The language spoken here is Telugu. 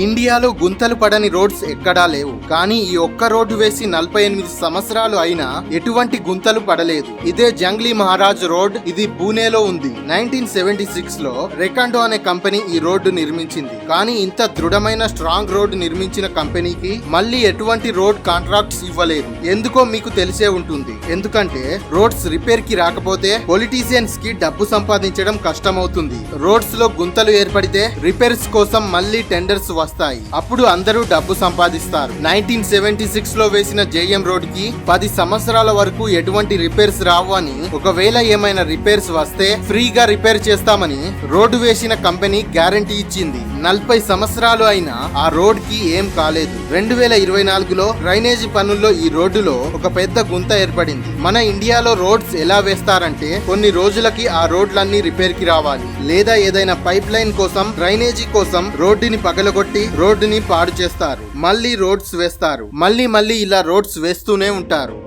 ఇండియాలో గుంతలు పడని రోడ్స్ ఎక్కడా లేవు. కానీ ఈ ఒక్క రోడ్డు వేసి నలభై ఎనిమిది సంవత్సరాలు అయినా ఎటువంటి గుంతలు పడలేదు. ఇదే జంగ్లీ మహారాజ్ రోడ్ ఇది పూణేలో ఉంది. నైన్టీన్ సెవెంటీ సిక్స్లో రెకాండో అనే కంపెనీ ఈ రోడ్డు నిర్మించింది. కానీ ఇంత దృఢమైన స్ట్రాంగ్ రోడ్డు నిర్మించిన కంపెనీకి మళ్ళీ ఎటువంటి రోడ్ కాంట్రాక్ట్స్ ఇవ్వలేదు. ఎందుకో మీకు తెలిసే ఉంటుంది. ఎందుకంటే రోడ్స్ రిపేర్కి రాకపోతే పొలిటీషియన్స్కి డబ్బు సంపాదించడం కష్టమవుతుంది. రోడ్స్లో గుంతలు ఏర్పడితే రిపేర్స్ కోసం మళ్ళీ టెండర్స్ వస్తాయి. అప్పుడు అందరూ డబ్బు సంపాదిస్తారు. నైన్టీన్ సెవెంటీ సిక్స్లో వేసిన జేఎం రోడ్కి పది సంవత్సరాల వరకు ఎటువంటి రిపేర్స్ రావు అని ఒకవేళ ఏమైనా రిపేర్స్ వస్తే ఫ్రీగా రిపేర్ చేస్తామని రోడ్డు వేసిన కంపెనీ గ్యారంటీ ఇచ్చింది. నలభై సంవత్సరాలు అయినా ఆ రోడ్కి ఏం కాలేదు. రెండు వేల ఇరవై నాలుగులో డ్రైనేజీ పనుల్లో ఈ రోడ్డులో ఒక పెద్ద గుంత ఏర్పడింది. మన ఇండియాలో రోడ్స్ ఎలా వేస్తారంటే కొన్ని రోజులకి ఆ రోడ్లన్నీ రిపేర్కి రావాలి. లేదా ఏదైనా పైప్ లైన్ కోసం డ్రైనేజీ కోసం రోడ్డుని పగలగొట్టి రోడ్డుని పాడు చేస్తారు. మళ్ళీ రోడ్స్ వేస్తారు. మళ్ళీ మళ్ళీ ఇలా రోడ్స్ వేస్తూనే ఉంటారు.